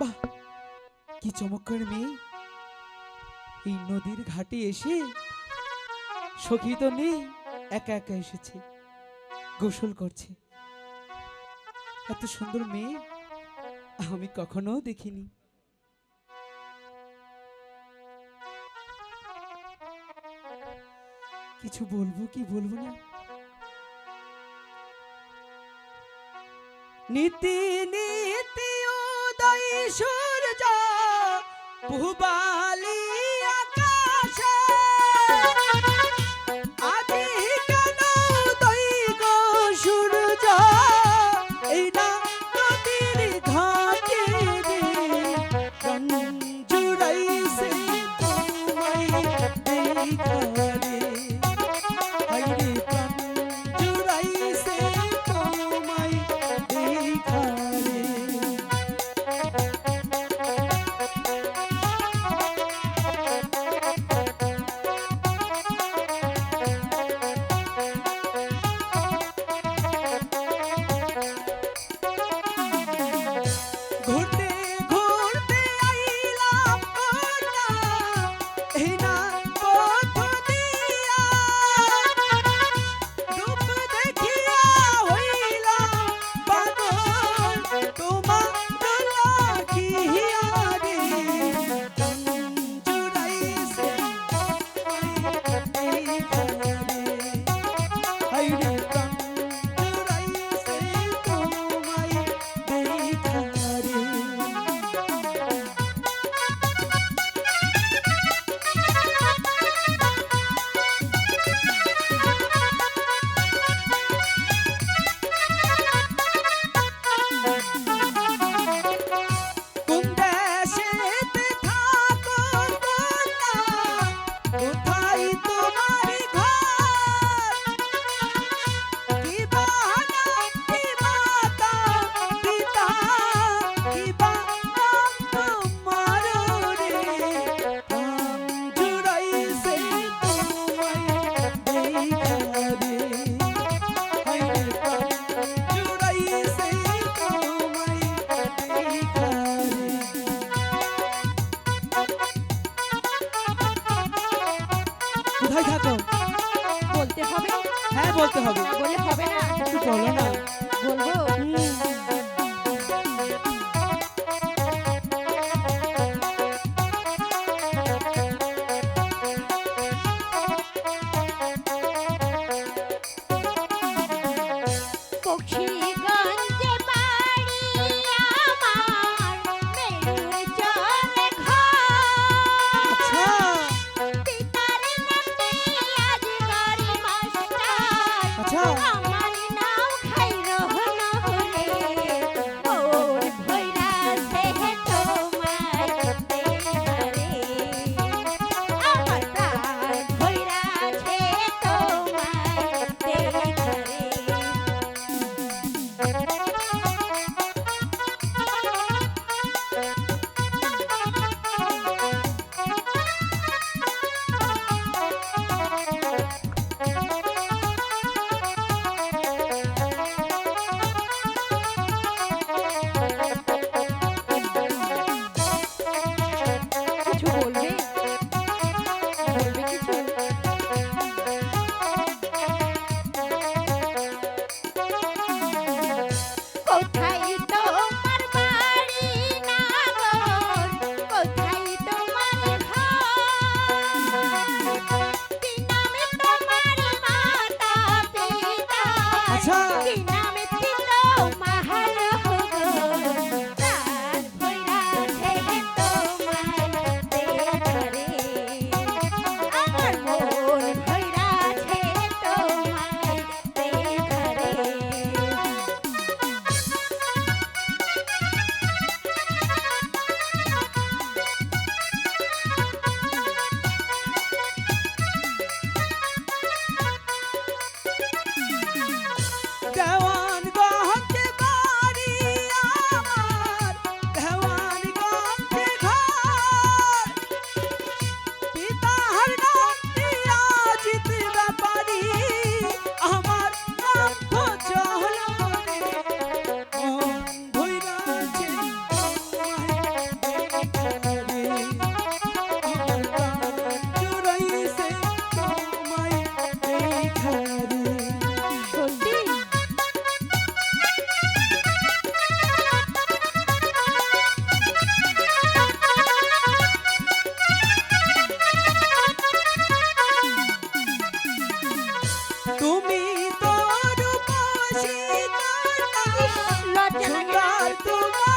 বাহ, কি চমৎকার মেয়ে। এই নদীর ঘাটে এসে সখী তো নেই, একা একা এসেছে, গোসল করছে। এত সুন্দর মেয়ে আমি কখনো দেখিনি। কিছু বলব কি বলব না? নীতি নীতি উদয় সূর্য পুবালি Thank you. কোথায় থাকো? বলতে হবে? হ্যাঁ বলতে হবে। বলে হবে না। একটু বলো না। বলব। তোমার